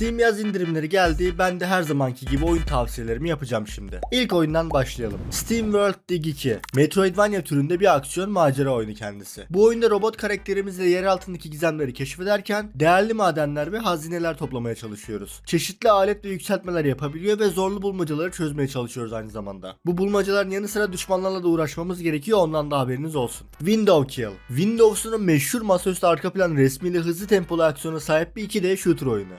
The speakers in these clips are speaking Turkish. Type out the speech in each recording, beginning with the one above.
Steam yaz indirimleri geldi. Ben de her zamanki gibi oyun tavsiyelerimi yapacağım şimdi. İlk oyundan başlayalım. Steam World Dig 2. Metroidvania türünde bir aksiyon macera oyunu kendisi. Bu oyunda robot karakterimizle yer altındaki gizemleri keşfederken değerli madenler ve hazineler toplamaya çalışıyoruz. Çeşitli alet ve yükseltmeler yapabiliyor ve zorlu bulmacaları çözmeye çalışıyoruz aynı zamanda. Bu bulmacaların yanı sıra düşmanlarla da uğraşmamız gerekiyor ondan da haberiniz olsun. Window Kill. Windows'un meşhur masaüstü arka plan resmiyle hızlı tempolu aksiyona sahip bir 2D shooter oyunu.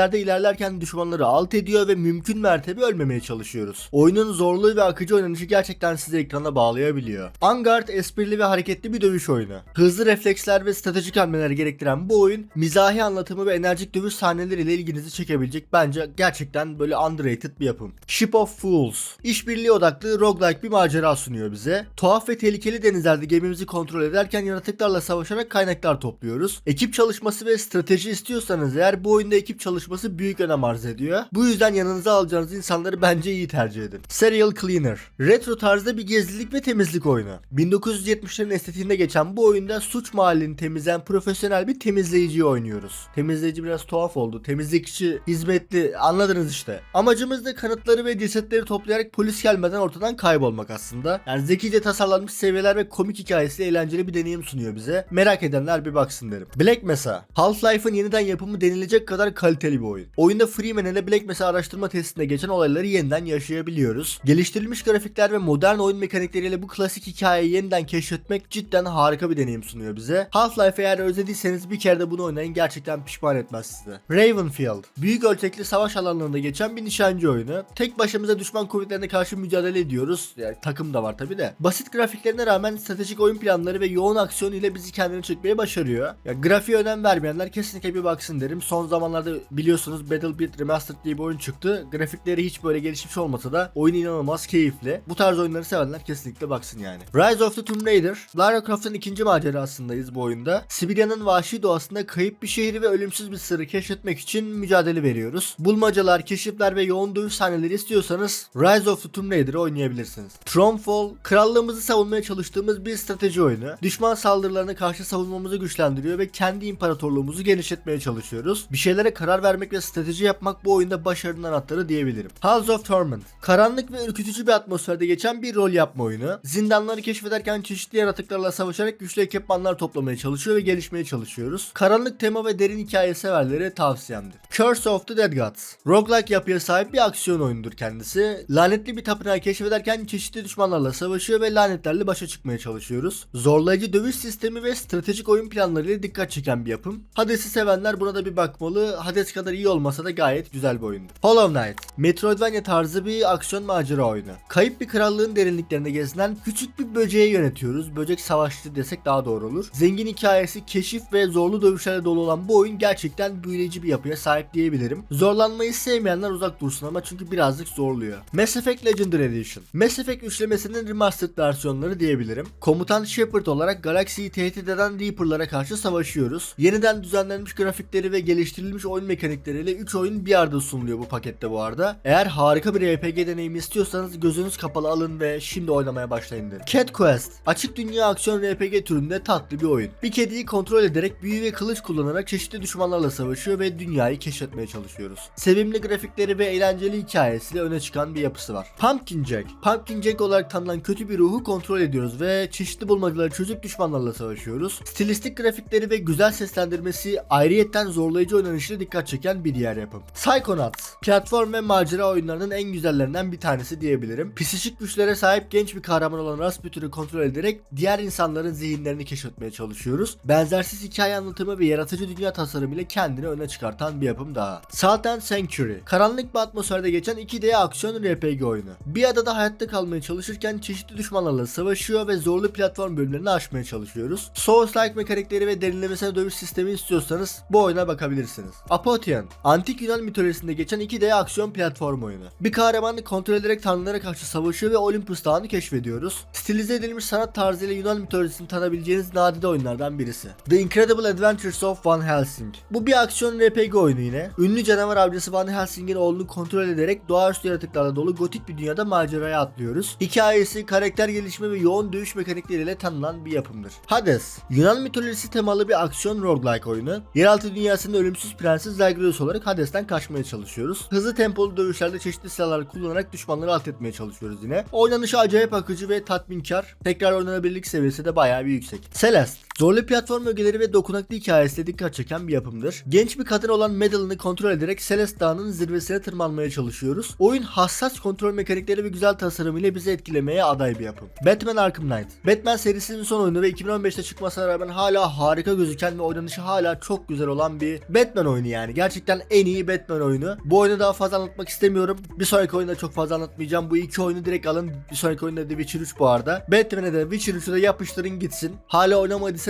Seviyelerde ilerlerken düşmanları alt ediyor ve mümkün mertebe ölmemeye çalışıyoruz. Oyunun zorluğu ve akıcı oynanışı gerçekten sizi ekrana bağlayabiliyor. Angard esprili ve hareketli bir dövüş oyunu. Hızlı refleksler ve stratejik hamleler gerektiren bu oyun mizahi anlatımı ve enerjik dövüş sahneleriyle ilginizi çekebilecek bence gerçekten böyle underrated bir yapım. Ship of Fools. İşbirliği odaklı roguelike bir macera sunuyor bize. Tuhaf ve tehlikeli denizlerde gemimizi kontrol ederken yaratıklarla savaşarak kaynaklar topluyoruz. Ekip çalışması ve strateji istiyorsanız eğer bu oyunda ekip çalışması büyük önem arz ediyor. Bu yüzden yanınıza alacağınız insanları bence iyi tercih edin. Serial Cleaner. Retro tarzda bir gizlilik ve temizlik oyunu. 1970'lerin estetiğinde geçen bu oyunda suç mahallini temizleyen profesyonel bir temizleyiciyi oynuyoruz. Temizleyici biraz tuhaf oldu. Temizlikçi, hizmetli anladınız işte. Amacımız da kanıtları ve cesetleri toplayarak polis gelmeden ortadan kaybolmak aslında. Yani zekice tasarlanmış seviyeler ve komik hikayesiyle eğlenceli bir deneyim sunuyor bize. Merak edenler bir baksın derim. Black Mesa. Half-Life'ın yeniden yapımı denilecek kadar kaliteli bir oyun. Oyunda Freeman ile Black Mesa araştırma testinde geçen olayları yeniden yaşayabiliyoruz. Geliştirilmiş grafikler ve modern oyun mekanikleriyle bu klasik hikayeyi yeniden keşfetmek cidden harika bir deneyim sunuyor bize. Half-Life eğer özlediyseniz bir kere de bunu oynayın gerçekten pişman etmez sizi. Ravenfield. Büyük ölçekli savaş alanlarında geçen bir nişancı oyunu. Tek başımıza düşman kuvvetlerine karşı mücadele ediyoruz. Yani takım da var tabi de. Basit grafiklerine rağmen stratejik oyun planları ve yoğun aksiyon ile bizi kendine çekmeye başarıyor. Ya grafiğe önem vermeyenler kesinlikle bir baksın derim. Son zamanlarda biliyorsunuz Battlefield Remastered diye bir oyun çıktı. Grafikleri hiç böyle gelişmiş olmasa da oyun inanılmaz keyifli. Bu tarz oyunları sevenler kesinlikle baksın yani. Rise of the Tomb Raider. Lara Croft'un ikinci macerasındayız bu oyunda. Sibirya'nın vahşi doğasında kayıp bir şehri ve ölümsüz bir sırrı keşfetmek için mücadele veriyoruz. Bulmacalar, keşifler ve yoğun dövüş sahneleri istiyorsanız Rise of the Tomb Raider'ı oynayabilirsiniz. Thronefall, krallığımızı savunmaya çalıştığımız bir strateji oyunu. Düşman saldırılarına karşı savunmamızı güçlendiriyor ve kendi imparatorluğumuzu genişletmeye çalışıyoruz. Bir şeylere karar vermek ve strateji yapmak bu oyunda başarının anahtarı diyebilirim. House of Torment, karanlık ve ürkütücü bir atmosferde geçen bir rol yapma oyunu. Zindanları keşfederken çeşitli yaratıklarla savaşarak güçlü ekipmanlar toplamaya çalışıyor ve gelişmeye çalışıyoruz. Karanlık tema ve derin hikaye severlere tavsiyemdir. Curse of the Dead Gods, roguelike yapıya sahip bir aksiyon oyunudur kendisi. Lanetli bir tapınağı keşfederken çeşitli düşmanlarla savaşıyor ve lanetlerle başa çıkmaya çalışıyoruz. Zorlayıcı dövüş sistemi ve stratejik oyun planlarıyla dikkat çeken bir yapım. Hades'i sevenler buna da bir bakmalı. Hades kadar iyi olmasa da gayet güzel bir oyundur. Hollow Knight, Metroidvania tarzı bir aksiyon macera oyunu. Kayıp bir krallığın derinliklerinde gezinen küçük bir böceği yönetiyoruz. Böcek savaşçı desek daha doğru olur. Zengin hikayesi, keşif ve zorlu dövüşlerle dolu olan bu oyun gerçekten büyüleyici bir yapıya sahip diyebilirim. Zorlanmayı sevmeyenler uzak dursun ama çünkü birazcık zorluyor. Mass Effect Legendary Edition. Mass Effect üçlemesinin remastered versiyonları diyebilirim. Komutan Shepard olarak galaksiyi tehdit eden Reaper'lara karşı savaşıyoruz. Yeniden düzenlenmiş grafikleri ve geliştirilmiş oyun mekanikleriyle 3 oyun bir arada sunuluyor bu pakette bu arada. Eğer harika bir RPG deneyimi istiyorsanız gözünüz kapalı alın ve şimdi oynamaya başlayın derim. Cat Quest. Açık dünya aksiyon RPG türünde tatlı bir oyun. Bir kediyi kontrol ederek büyü ve kılıç kullanarak çeşitli düşmanlarla savaşıyor ve dünyayı keşfetmeye çalışıyoruz. Sevimli grafikleri ve eğlenceli hikayesiyle öne çıkan bir yapısı var. Pumpkin Jack. Pumpkin Jack olarak tanınan kötü bir ruhu kontrol ediyoruz ve çeşitli bulmacaları çözüp düşmanlarla savaşıyoruz. Stilistik grafikleri ve güzel seslendirmesi ayrıyetten zorlayıcı oynanışıyla dikkat çeken bir diğer yapım. Psychonauts. Platform ve macera oyunlarının en güzellerinden bir tanesi diyebilirim. Psikik güçlere sahip genç bir kahraman olan Rasputin'i kontrol ederek diğer insanların zihinlerini keşfetmeye çalışıyoruz. Benzersiz hikaye anlatımı ve yaratıcı dünya tasarımı ile kendini öne çıkartan bir yapım daha. Salt and Sanctuary. Karanlık bir atmosferde geçen 2D aksiyon RPG oyunu. Bir adada hayatta kalmaya çalışırken çeşitli düşmanlarla savaşıyor ve zorlu platform bölümlerini aşmaya çalışıyoruz. Souls-like mekanikleri ve derinlemesine dövüş sistemi istiyorsanız bu oyuna bakabilirsiniz. Apotheon. Antik Yunan mitolojisinde geçen 2D aksiyon platform oyunu. Bir kahramanı kontrol ederek tanrılara karşı savaşıyor ve Olympus Dağı'nı keşfediyoruz. Stilize edilmiş sanat tarzıyla Yunan mitolojisini tanıyabileceğiniz nadide oyunlardan birisi. The Incredible Adventures of Van Helsing. Bu bir aksiyon RPG oyunu yine. Ünlü canavar avcısı Van Helsing'in oğlunu kontrol ederek doğaüstü yaratıklarla dolu gotik bir dünyada maceraya atlıyoruz. Hikayesi, karakter gelişimi ve yoğun dövüş mekanikleriyle tanınan bir yapımdır. Hades. Yunan mitolojisi temalı bir aksiyon roguelike oyunu. Yeraltı dünyasında ölümsüz prenses Zagreus olarak Hades'ten kaçmaya çalışıyoruz. Hızlı tempolu dövüşlerde çeşitli silahlar kullanarak düşmanları alt etmeye çalışıyoruz yine. Oynanışı acayip akıcı ve tatminkar. Tekrar oynanabilirlik seviyesi de bayağı bir yüksek. Celeste. Zorlu platform ögeleri ve dokunaklı hikayesiyle dikkat çeken bir yapımdır. Genç bir kadın olan Madeline'ı kontrol ederek Celeste Dağı'nın zirvesine tırmanmaya çalışıyoruz. Oyun hassas kontrol mekanikleri ve güzel tasarımıyla bizi etkilemeye aday bir yapım. Batman Arkham Knight. Batman serisinin son oyunu ve 2015'te çıkmasına rağmen hala harika gözüken ve oynanışı hala çok güzel olan bir Batman oyunu yani. Gerçekten en iyi Batman oyunu. Bu oyunu daha fazla anlatmak istemiyorum. Bir sonraki oyunda çok fazla anlatmayacağım. Bu iki oyunu direkt alın. Bir sonraki oyunda The Witcher 3 bu arada. Batman'e de Witcher 3'ü de yapıştırın gitsin. Hala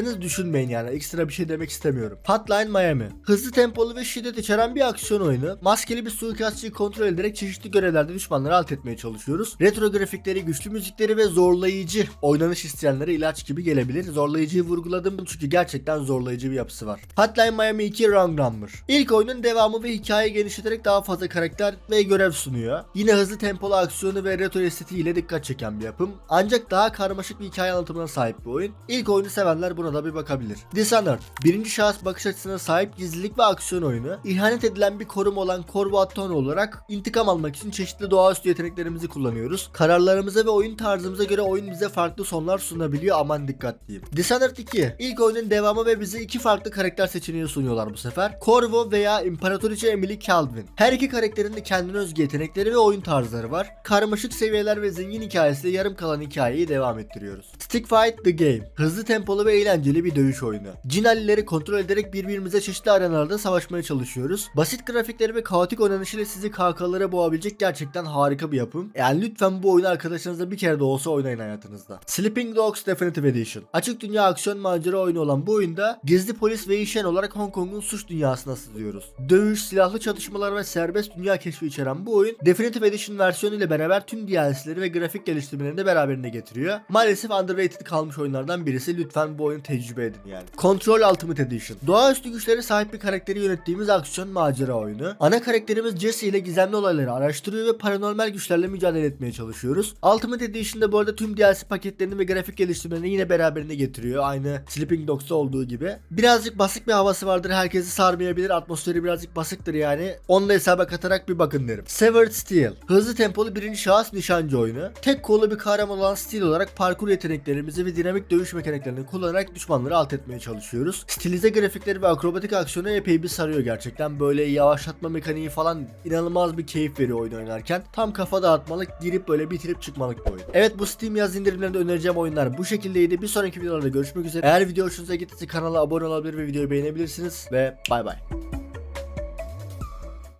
oynamadıysanız düşünmeyin yani. Ekstra bir şey demek istemiyorum. Hotline Miami. Hızlı tempolu ve şiddet içeren bir aksiyon oyunu. Maskeli bir suikastçıyı kontrol ederek çeşitli görevlerde düşmanları alt etmeye çalışıyoruz. Retro grafikleri, güçlü müzikleri ve zorlayıcı oynanış isteyenlere ilaç gibi gelebilir. Zorlayıcıyı vurguladım çünkü gerçekten zorlayıcı bir yapısı var. Hotline Miami 2 Wrong Number. İlk oyunun devamı ve hikayeyi genişleterek daha fazla karakter ve görev sunuyor. Yine hızlı tempolu aksiyonu ve retro estetiğiyle dikkat çeken bir yapım. Ancak daha karmaşık bir hikaye anlatımına sahip bir oyun. İlk oyunu sevenler buna da bir bakabilir. Dishonored. Birinci şahıs bakış açısına sahip gizlilik ve aksiyon oyunu. İhanet edilen bir koruma olan Corvo Attone olarak intikam almak için çeşitli doğaüstü yeteneklerimizi kullanıyoruz. Kararlarımıza ve oyun tarzımıza göre oyun bize farklı sonlar sunabiliyor aman dikkat diyeyim. Dishonored 2. İlk oyunun devamı ve bize iki farklı karakter seçeneği sunuyorlar bu sefer. Corvo veya İmparatoriçe Emily Calvin. Her iki karakterin de kendine özgü yetenekleri ve oyun tarzları var. Karmaşık seviyeler ve zengin hikayesiyle yarım kalan hikayeyi devam ettiriyoruz. Stick Fight The Game. Hızlı tempolu ve eğlenceli bir dövüş oyunu. Cinalileri kontrol ederek birbirimize çeşitli arenalarda savaşmaya çalışıyoruz. Basit grafikleri ve kaotik oynanışıyla sizi kahkahalara boğabilecek gerçekten harika bir yapım. Yani lütfen bu oyunu arkadaşlarınızla bir kere de olsa oynayın hayatınızda. Sleeping Dogs Definitive Edition. Açık dünya aksiyon macera oyunu olan bu oyunda gizli polis ve işen olarak Hong Kong'un suç dünyasına sızıyoruz. Dövüş, silahlı çatışmalar ve serbest dünya keşfi içeren bu oyun Definitive Edition versiyonu ile beraber tüm DLC'leri ve grafik geliştirmelerini de beraberinde getiriyor. Maalesef underrated kalmış oyunlardan birisi. Lütfen bu oyunu tecrübe edin yani. Control Ultimate Edition. Doğaüstü güçlere sahip bir karakteri yönettiğimiz aksiyon macera oyunu. Ana karakterimiz Jesse ile gizemli olayları araştırıyor ve paranormal güçlerle mücadele etmeye çalışıyoruz. Ultimate Edition'da bu arada tüm DLC paketlerini ve grafik geliştirmelerini yine beraberinde getiriyor. Aynı Sleeping Dogs'ta olduğu gibi. Birazcık basık bir havası vardır. Herkesi sarmayabilir. Atmosferi birazcık basıktır yani. Onu da hesaba katarak bir bakın derim. Severed Steel. Hızlı tempolu birinci şahıs nişancı oyunu. Tek kolu bir kahraman olan Steel olarak parkur yeteneklerimizi ve dinamik dövüş mekaniklerini kullanarak düşmanları alt etmeye çalışıyoruz. Stilize grafikleri ve akrobatik aksiyonu epey bir sarıyor gerçekten. Böyle yavaşlatma mekaniği falan inanılmaz bir keyif veriyor oyun oynarken. Tam kafa dağıtmalık, girip böyle bitirip çıkmalık bir oyun. Evet bu Steam yaz indirimlerinde önereceğim oyunlar bu şekildeydi. Bir sonraki videolarda görüşmek üzere. Eğer video hoşunuza gittiyse kanala abone olabilir ve videoyu beğenebilirsiniz ve bay bay.